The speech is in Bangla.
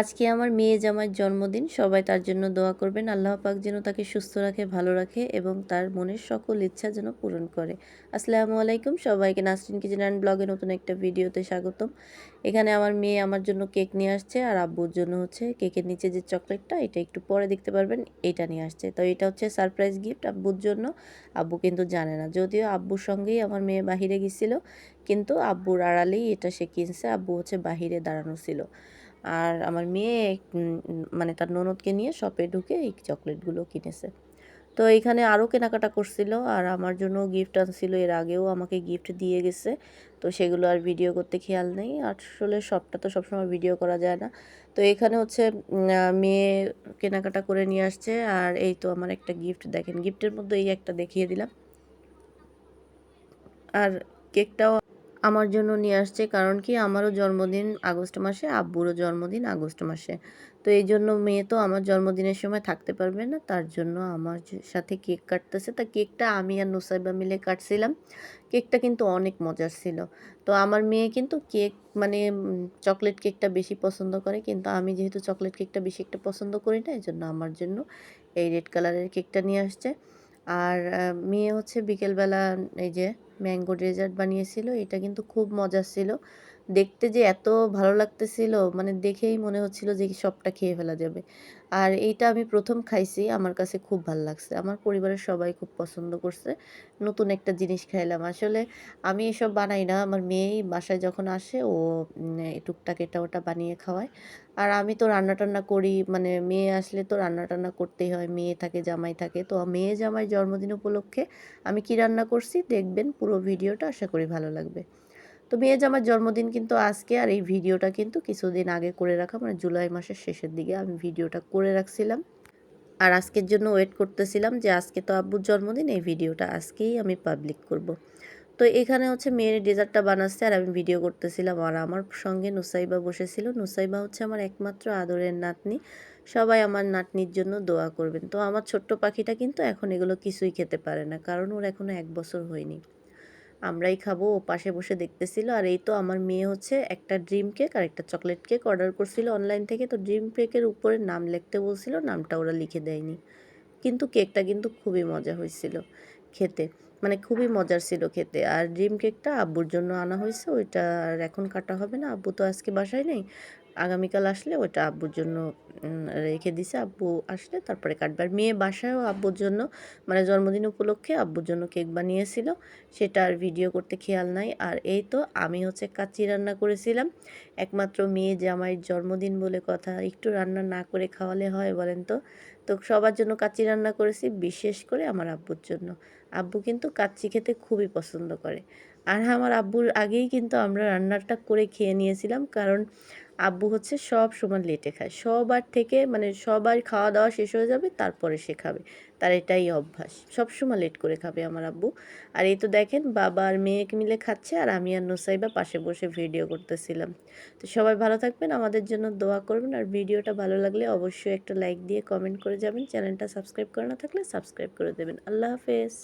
আজকে আমার মেয়ে জামাইয়ের জন্মদিন, সবাই তার জন্য দোয়া করবেন। আল্লাহ পাক যেন তাকে সুস্থ রাখে, ভালো রাখে এবং তার মনের সকল ইচ্ছা যেন পূরণ করে। আসসালামু আলাইকুম। সবাইকে নাসরিন কিচেন অ্যান্ড ব্লগে নতুন একটা ভিডিওতে স্বাগতম। এখানে আমার মেয়ে আমার জন্য কেক নিয়ে আসছে আর আব্বুর জন্য হচ্ছে কেকের নিচে যে চকলেটটা, এটা একটু পরে দেখতে পারবেন, এটা নিয়ে আসছে। তো এটা হচ্ছে সারপ্রাইজ গিফট আব্বুর জন্য। আব্বু কিন্তু জানে না, যদিও আব্বুর সঙ্গেই আমার মেয়ে বাহিরে গেছিল, কিন্তু আব্বুর আড়ালেই এটা সে কিনছে, আব্বু হচ্ছে বাহিরে দাঁড়ানো ছিল। আর আমার মেয়ে মানে তার ননদকে নিয়ে শপে ঢুকে এই চকলেটগুলো কিনেছে। তো এখানে আরও কেনাকাটা করছিল আর আমার জন্য গিফট আনছিল। এর আগেও আমাকে গিফট দিয়ে গেছে। তো সেগুলো আর ভিডিও করতে খেয়াল নেই। আসলে সবটা তো সবসময় ভিডিও করা যায় না। তো এখানে হচ্ছে মেয়ে কেনাকাটা করে নিয়ে আসছে। আর এই তো আমার একটা গিফট দেখেন। গিফটের মধ্যে এই একটা দেখিয়ে দিলাম। আর কেকটাও আমার জন্য নিয়ে আসছে। কারণ কি? আমারও জন্মদিন আগস্ট মাসে, আব্বুরও জন্মদিন আগস্ট মাসে। তো এই জন্য মেয়ে তো আমার জন্মদিনের সময় থাকতে পারবে না। তার জন্য আমার সাথে কেক কাটতেছে, তা কেকটা আমি আর নুসাইবা মিলে কাটছিলাম। কেকটা কিন্তু অনেক মজার ছিল। তো আমার মেয়ে কিন্তু কেক মানে চকলেট কেকটা বেশি পছন্দ করে। কিন্তু আমি যেহেতু চকলেট কেকটা বেশি একটা পছন্দ করি না এই জন্য আমার জন্য এই রেড কালারের কেকটা নিয়ে আসছে। আর মেয়ে হচ্ছে বিকেলবেলা এই যে ম্যাঙ্গো ডেজার্ট বানিয়েছিল এটা কিন্তু খুব মজার ছিল। দেখতে যে এত ভালো লাগতেছিল মানে দেখেই মনে হচ্ছিল যে সবটা খেয়ে ফেলা যাবে। আর এইটা আমি প্রথম খাইছি, আমার কাছে খুব ভালো লাগছে। আমার পরিবারের সবাই খুব পছন্দ করছে, নতুন একটা জিনিস খাইলাম। আসলে আমি এসব বানাই না, আমার মেয়েই বাসায় যখন আসে, ও টুকটাক এটা ওটা বানিয়ে খাওয়ায়। আর আমি তো রান্না টান্না করি মানে মেয়ে আসলে তো রান্না টান্না করতেই হয়, মেয়ে থাকে, জামাই থাকে। তো মেয়ে জামাই জন্মদিন উপলক্ষে আমি কি রান্না করছি, দেখবেন পুরো ভিডিওটা, আশা করি ভালো লাগবে। তো মেয়ে জামার জন্মদিন কিন্তু আজকে, আর এই ভিডিওটা কিন্তু কিছুদিন আগে করে রাখা মানে জুলাই মাসের শেষের দিকে আমি ভিডিওটা করে রাখছিলাম। আর আজকের জন্য ওয়েট করতেছিলাম যে আজকে তো আব্বুর জন্মদিন, এই ভিডিওটা আজকেই আমি পাবলিক করব। তো এখানে হচ্ছে মেয়ের ডেজার্টটা বানাচ্ছে, আর আমি ভিডিও করতেছিলাম। আর আমার সঙ্গে নুসাইবা বসেছিল। নুসাইবা হচ্ছে আমার একমাত্র আদরের নাতনি। সবাই আমার নাতনির জন্য দোয়া করবেন। তো আমার ছোট্ট পাখিটা কিন্তু এখন এগুলো কিছুই খেতে পারে না, কারণ ওর এখনও এক বছর হয়নি। আমরাই খাব, ও পাশে বসে দেখতেছিল। আর এই তো আমার মেয়ে হচ্ছে একটা ড্রিম কেক আর একটা চকলেট কেক অর্ডার করছিল অনলাইন থেকে। তো ড্রিম কেকের উপরে নাম লিখতে বলছিল, নামটা ওরা লিখে দেয়নি। কিন্তু কেকটা কিন্তু খুবই মজা হয়েছিল। খেতে। মানে খুবই মজার ছিল খেতে। আর ড্রিম কেকটা আব্বুর জন্য আনা হয়েছে, ওইটা আর এখন কাটা হবে না। আব্বু তো আজকে বাসায় নেই। আগামীকাল আসলে ওটা আব্বুর জন্য রেখে দিছে। আব্বু আসলে তারপরে কাটবে। আর মেয়ে বাসায়ও আব্বুর জন্য মানে জন্মদিন উপলক্ষে আব্বুর জন্য কেক বানিয়েছিল। সেটা আর ভিডিও করতে খেয়াল নাই। আর এই তো আমি হচ্ছে কাচ্চি রান্না করেছিলাম। একমাত্র মেয়ে জামাইয়ের জন্মদিন বলে কথা। একটু রান্না না করে খাওয়ালে হয় বলেন তো। তো সবার জন্য কাচ্চি রান্না করেছি, বিশেষ করে আমার আব্বুর জন্য। আব্বু কিন্তু কাচ্চি খেতে খুবই পছন্দ করে। আর আমার আব্বুর আগেই কিন্তু আমরা রান্নাটা করে খেয়ে নিয়েছিলাম, কারণ আব্বু হচ্ছে সব সময় লেটে খায়। সবার থেকে মানে সবার খাওয়া দাওয়া শেষ হয়ে যাবে, তারপরে সে খাবে। তার এটাই অভ্যাস। সব সময় লেট করে খাবে আমার আব্বু। আর এই তো দেখেন, বাবা আর মেয়েকে মিলে খাচ্ছে আর আমি আর নোসাইবা পাশে বসে ভিডিও করতেছিলাম। তো সবাই ভালো থাকবেন, আমাদের জন্য দোয়া করবেন। আর ভিডিওটা ভালো লাগলে অবশ্যই একটা লাইক দিয়ে কমেন্ট করে যাবেন। চ্যানেলটা সাবস্ক্রাইব করে না থাকলে সাবস্ক্রাইব করে দেবেন। আল্লাহ হাফেজ।